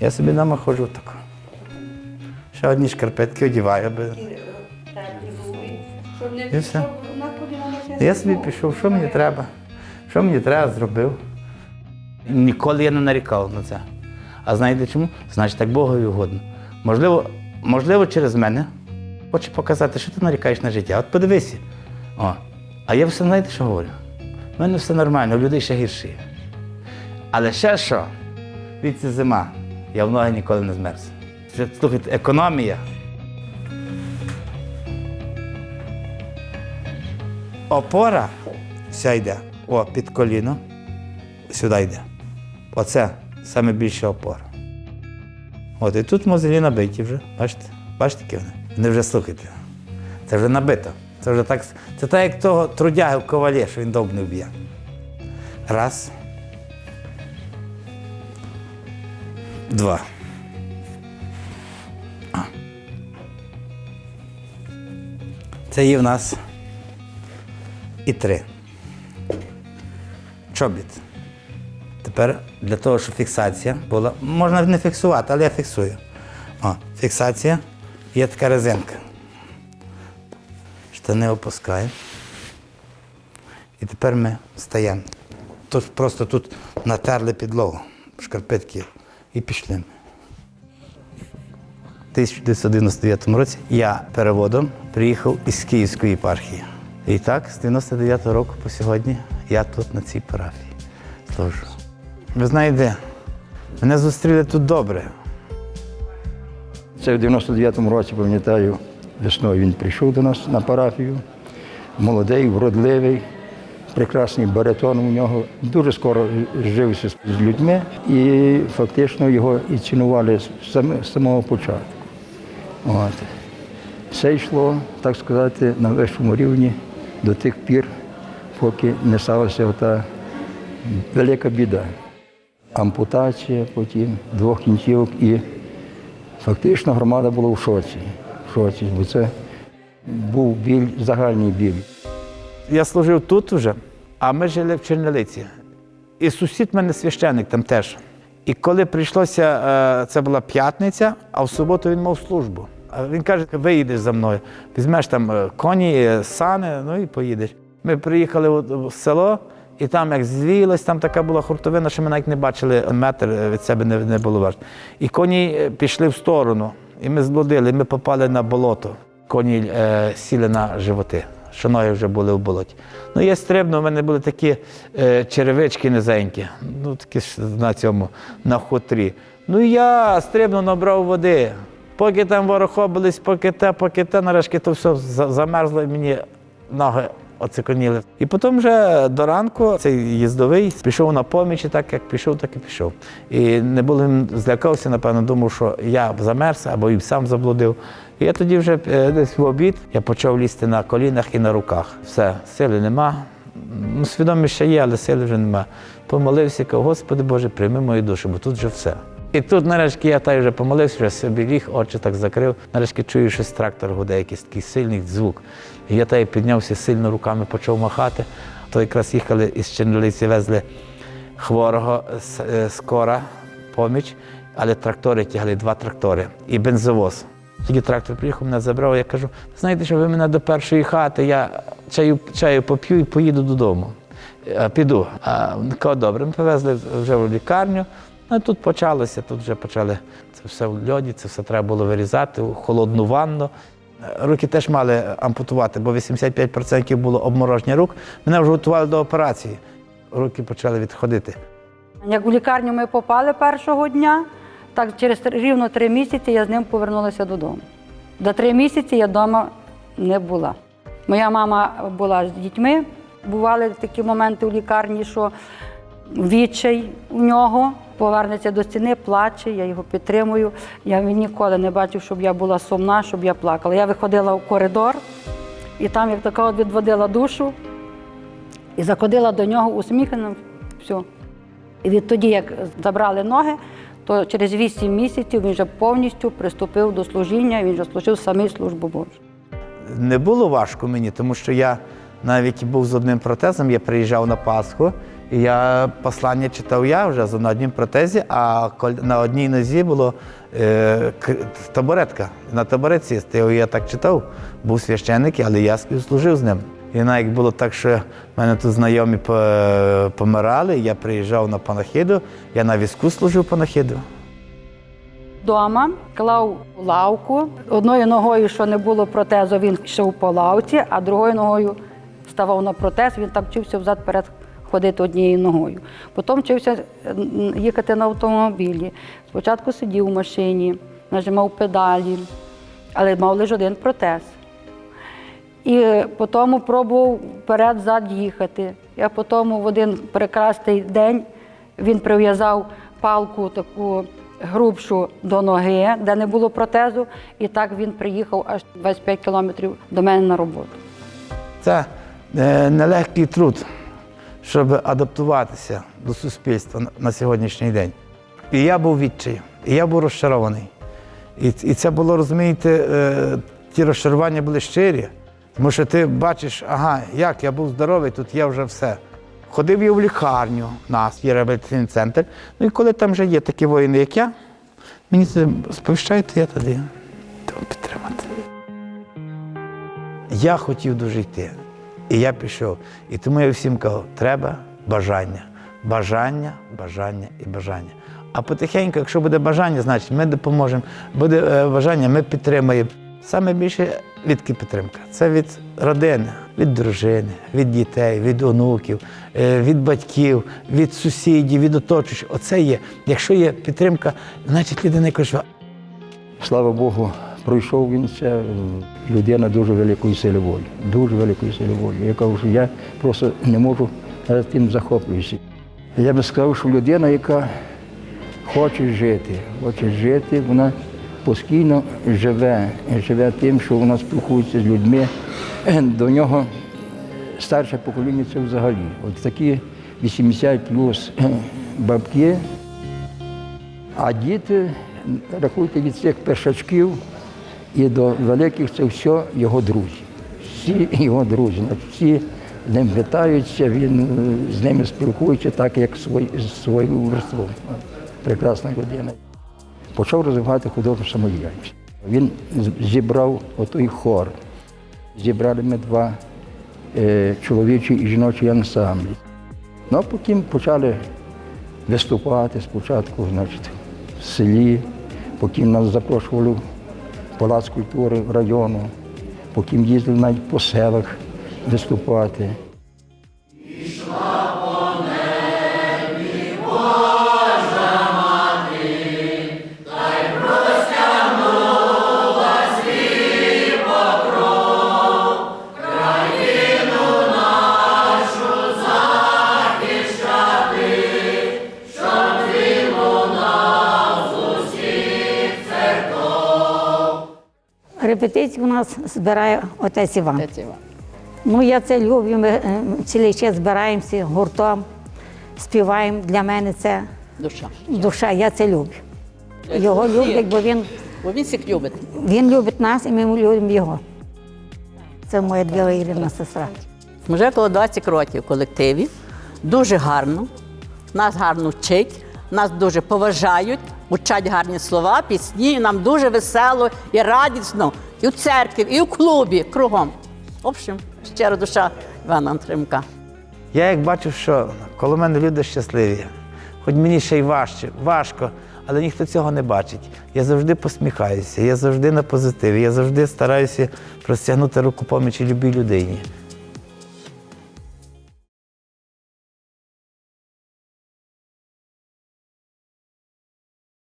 Я собі вдома ходжу так. Ще одні шкарпетки одіваю, аби І все. Я собі пішов, що мені треба, що мені треба, зробив. Ніколи я не нарікав на це. А знаєте чому? Значить, так Богові угодно. Можливо, можливо, через мене хоче показати, що ти нарікаєш на життя. От подивися. О. А я все знаєте, що говорю? У мене все нормально, у людей ще гірше. Але ще що? Від зима. Я в ноги ніколи не змерз. Слухайте, економія. Опора вся йде. О, під коліно. Сюди йде. Оце саме більша опора. От і тут мозолі набиті вже. Бачите? Бачите, які вони? Вони вже слухайте. Це вже набито. Це вже так. Це так, як того трудяги в ковалі, що він довб не вб'є. Раз. Два. Це є в нас і три. Чобіт. Тепер для того, щоб фіксація була, можна не фіксувати, але я фіксую. О, фіксація, є така резинка. Штани опускаємо. І тепер ми стаємо. Тут просто тут натерли підлогу, шкарпетки, і пішли. ми. У 1999 році я переводом приїхав із Київської єпархії. І так, з 99-го року по сьогодні я тут на цій парафії служу. Ви знаєте, мене зустріли тут добре. Це в 99-му році, пам'ятаю, весною він прийшов до нас на парафію. Молодий, вродливий, прекрасний баритон у нього. Дуже скоро жився з людьми і фактично його і цінували з самого початку. От. Все йшло, так сказати, на вищому рівні до тих пір, поки не сталася ота велика біда. Ампутація потім двох кінцівок і Фактично громада була в шоці. В шоці, бо це був біль, загальний біль. Я служив тут вже, а ми жили в Чернелиці. І сусід в мене священник там теж. І коли прийшлося, е, це була п'ятниця, а в суботу він мав службу. Він каже, виїдеш за мною, візьмеш там е, коні, е, сани, ну і поїдеш. Ми приїхали в село, і там як звілось, там така була хуртовина, що ми навіть не бачили метр від себе не, не було важко. І коні пішли в сторону, і ми зблудили, ми попали на болото. Коні е, сіли на животи, що ноги вже були в болоті. Ну, я стрибнув, у мене були такі е, черевички низенькі, ну такі ж на цьому, на хутрі. Ну я стрибнув, набрав води. Поки там ворохобились, поки те, поки те, нарешті то все замерзло і мені ноги оциконіли. І потім вже до ранку цей їздовий пішов на поміч, і так як пішов, так і пішов. І не було злякався, напевно, думав, що я замерз або і сам заблудив. І я тоді вже е, десь в обід я почав лізти на колінах і на руках. Все, сили нема. Ну, свідомість ще є, але сили вже нема. Помолився, кажу, Господи Боже, прийми мою душу, бо тут вже все. І тут, нарешті, я так вже помолився, вже собі ліг, очі так закрив. Нарешті чую, що трактор гуде, якийсь такий сильний звук. І я так піднявся сильно руками, почав махати. То якраз їхали із Чернолиці, везли хворого з е, скора поміч, але трактори тягли, два трактори і бензовоз. Тоді трактор приїхав, мене забрав, я кажу, знаєте, що ви мене до першої хати, я чаю, чаю поп'ю і поїду додому. Е, Піду. А добре, ми повезли вже в лікарню. Ну, і тут почалося, тут вже почали це все в льоді, це все треба було вирізати холодну ванну. Руки теж мали ампутувати, бо 85% було обмороження рук. Мене вже готували до операції. Руки почали відходити. Як в лікарню ми попали першого дня, так через рівно три місяці я з ним повернулася додому. За три місяці я вдома не була. Моя мама була з дітьми. Бували такі моменти в лікарні, що відчай у нього повернеться до стіни, плаче, я його підтримую. Я ніколи не бачив, щоб я була сумна, щоб я плакала. Я виходила в коридор і там, як така от відводила душу, і заходила до нього усміхнена, все. І відтоді, як забрали ноги, то через 8 місяців він вже повністю приступив до служіння, він вже служив самий службу Божу. Не було важко мені, тому що я навіть був з одним протезом, я приїжджав на Пасху, Я послання читав я вже на одній протезі, а на одній нозі було е, табуретка. На табуретці стояв, я так читав. Був священник, але я служив з ним. І навіть було так, що в мене тут знайомі помирали, я приїжджав на панахиду, я на візку служив панахиду. Дома клав лавку. Одною ногою, що не було протезу, він йшов по лавці, а другою ногою ставав на протез. Він так вчився взад-перед ходити однією ногою. Потім вчився е, їхати на автомобілі. Спочатку сидів у машині, нажимав педалі, але мав лише один протез. І потім пробував вперед-зад їхати. Я потім в один прекрасний день він прив'язав палку таку грубшу до ноги, де не було протезу, і так він приїхав аж 25 кілометрів до мене на роботу. Це е, нелегкий труд, щоб адаптуватися до суспільства на- сьогоднішній день. І я був відчаю, і я був розчарований. І, це було, розумієте, е, ті розчарування були щирі, тому що ти бачиш, ага, як я був здоровий, тут я вже все. Ходив я в лікарню, у нас є реабілітаційний центр. Ну і коли там вже є такі воїни, як я, мені це сповіщаєте, я тоді підтримати. Я хотів дуже йти. І я пішов. І тому я всім кажу, треба бажання. Бажання, бажання і бажання. А потихеньку, якщо буде бажання, значить ми допоможемо. Буде е, бажання, ми підтримаємо. Саме більше відки підтримка. Це від родини, від дружини, від дітей, від онуків, е, від батьків, від сусідів, від оточуючих. Оце є. Якщо є підтримка, значить людина живе. Слава Богу, пройшов він це е, людина дуже великої сили волі. Дуже великої сили волі. Я кажу, що я просто не можу тим захоплююся. Я би сказав, що людина, яка хоче жити, хоче жити, вона постійно живе, живе тим, що вона спілкується з людьми. До нього старше покоління це взагалі. От такі 80 плюс бабки, а діти, рахуйте від цих першачків і до великих це все його друзі. Всі його друзі. Всі з ним вітаються, він е, з ними спілкується так, як свой, з своїм верством. Прекрасна людина. Почав розвивати художню самодіяльність. Він зібрав отой хор. Зібрали ми два е, чоловічі і жіночі ансамблі. Ну, а потім почали виступати спочатку, значить, в селі, потім нас запрошували Палац культури району, потім їздили навіть по селах виступати. Репетицію у нас збирає отець Іван. Отець Іван. Ну, я це люблю. Ми е, цілий час збираємося гуртом, співаємо. Для мене це Душа. душа, я це люблю. Його люблять, бо він, Бо він всіх любить. він любить нас і ми любимо його. Це моя двоюрідна сестра. Ми вже коло 20 років в колективі. Дуже гарно. Нас гарно вчить, нас дуже поважають, вчать гарні слова, пісні. і Нам дуже весело і радісно. І в церкві, і в клубі, кругом. В общем, щира душа Івана Антримка. Я як бачу, що коло мене люди щасливі, хоч мені ще й важче, важко, але ніхто цього не бачить. Я завжди посміхаюся, я завжди на позитиві, я завжди стараюся простягнути руку помічі любій людині.